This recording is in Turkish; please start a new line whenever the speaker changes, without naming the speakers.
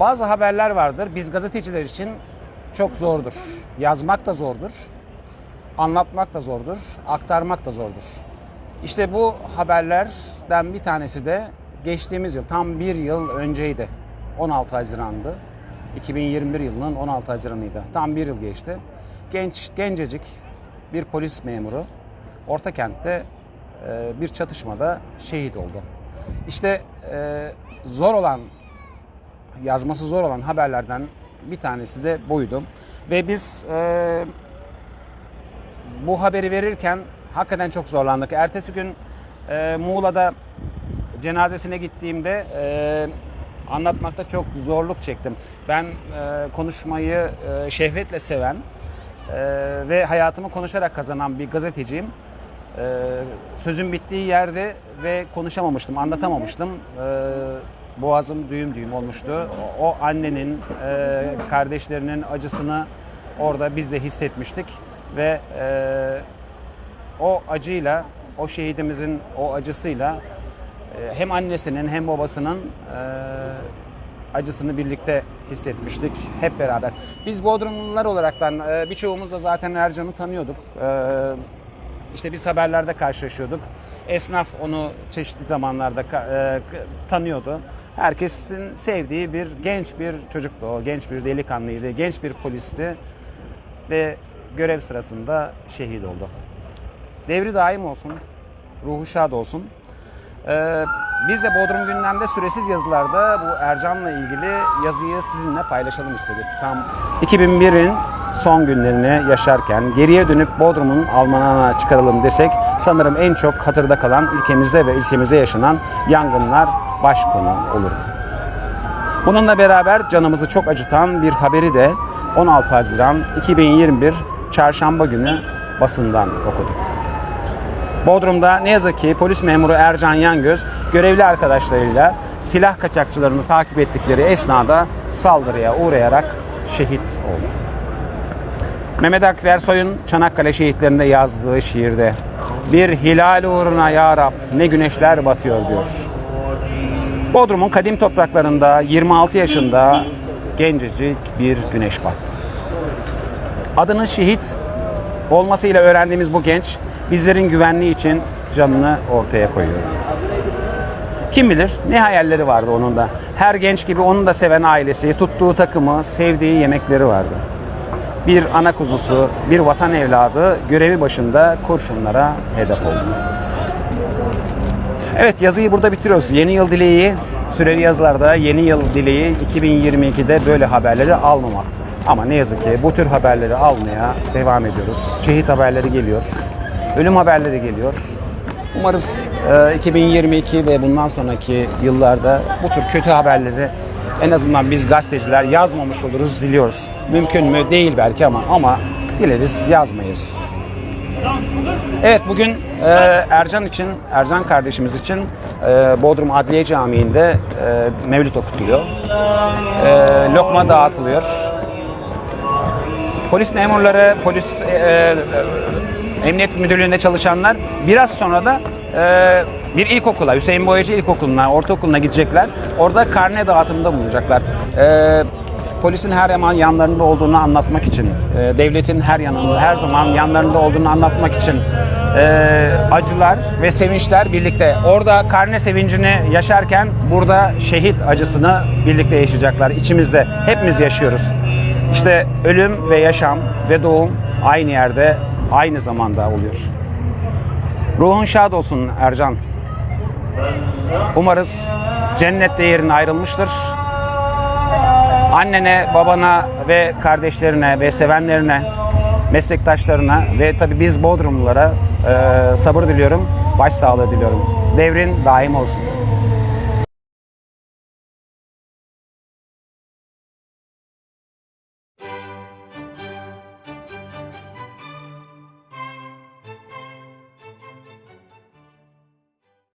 Bazı haberler vardır. Biz gazeteciler için çok zordur. Yazmak da zordur. Anlatmak da zordur. Aktarmak da zordur. İşte bu haberlerden bir tanesi de geçtiğimiz yıl tam bir yıl önceydi. 16 Haziran'dı. 2021 yılının 16 Haziran'ıydı. Tam bir yıl geçti. Genç, gencecik bir polis memuru Ortakent'te e, bir çatışmada şehit oldu. İşte e, zor olan yazması zor olan haberlerden bir tanesi de buydu. Ve biz e, bu haberi verirken hakikaten çok zorlandık. Ertesi gün e, Muğla'da cenazesine gittiğimde e, anlatmakta çok zorluk çektim. Ben e, konuşmayı e, şehvetle seven e, ve hayatımı konuşarak kazanan bir gazeteciyim. E, sözün bittiği yerde ve konuşamamıştım, anlatamamıştım. E, boğazım düğüm düğüm olmuştu. O, annenin, e, kardeşlerinin acısını orada biz de hissetmiştik ve e, o acıyla, o şehidimizin o acısıyla e, hem annesinin hem babasının e, acısını birlikte hissetmiştik hep beraber. Biz Bodrumlular olaraktan e, birçoğumuz da zaten Ercan'ı tanıyorduk. E, işte biz haberlerde karşılaşıyorduk. Esnaf onu çeşitli zamanlarda e, tanıyordu. Herkesin sevdiği bir genç bir çocuktu o. Genç bir delikanlıydı, genç bir polisti ve görev sırasında şehit oldu. Devri daim olsun, ruhu şad olsun. Ee, biz de Bodrum gündemde süresiz yazılarda bu Ercan'la ilgili yazıyı sizinle paylaşalım istedik. Tam 2001'in son günlerini yaşarken geriye dönüp Bodrum'un Almanağına çıkaralım desek sanırım en çok hatırda kalan ülkemizde ve ülkemizde yaşanan yangınlar baş konu olur. Bununla beraber canımızı çok acıtan bir haberi de 16 Haziran 2021 Çarşamba günü basından okuduk. Bodrum'da ne yazık ki polis memuru Ercan Yangöz görevli arkadaşlarıyla silah kaçakçılarını takip ettikleri esnada saldırıya uğrayarak şehit oldu. Mehmet Akif Ersoy'un Çanakkale şehitlerinde yazdığı şiirde bir hilal uğruna ya Rab ne güneşler batıyor diyor. Bodrum'un kadim topraklarında 26 yaşında gencecik bir güneş battı. Adının şehit olmasıyla öğrendiğimiz bu genç bizlerin güvenliği için canını ortaya koyuyor. Kim bilir ne hayalleri vardı onun da. Her genç gibi onun da seven ailesi, tuttuğu takımı, sevdiği yemekleri vardı. Bir ana kuzusu, bir vatan evladı görevi başında kurşunlara hedef oldu. Evet yazıyı burada bitiriyoruz. Yeni yıl dileği süreli yazılarda yeni yıl dileği 2022'de böyle haberleri almamaktı. Ama ne yazık ki bu tür haberleri almaya devam ediyoruz. Şehit haberleri geliyor. Ölüm haberleri geliyor. Umarız e, 2022 ve bundan sonraki yıllarda bu tür kötü haberleri en azından biz gazeteciler yazmamış oluruz diliyoruz. Mümkün mü? Değil belki ama ama dileriz yazmayız. Evet bugün e, Ercan için, Ercan kardeşimiz için e, Bodrum Adliye Camii'nde e, mevlüt okutuluyor. E, lokma dağıtılıyor. Polis memurları, polis e, e, emniyet müdürlüğünde çalışanlar biraz sonra da e, bir ilkokula, Hüseyin Boyacı İlkokulu'na, ortaokuluna gidecekler. Orada karne dağıtımında bulunacaklar. E, polisin her zaman yanlarında olduğunu anlatmak için, e, devletin her yanında, her zaman yanlarında olduğunu anlatmak için e, acılar ve sevinçler birlikte. Orada karne sevincini yaşarken burada şehit acısını birlikte yaşayacaklar. İçimizde hepimiz yaşıyoruz. İşte ölüm ve yaşam ve doğum aynı yerde, aynı zamanda oluyor. Ruhun şad olsun Ercan. Umarız cennette yerin ayrılmıştır. Annene, babana ve kardeşlerine ve sevenlerine, meslektaşlarına ve tabii biz Bodrumlulara e, sabır diliyorum, başsağlığı diliyorum. Devrin daim olsun.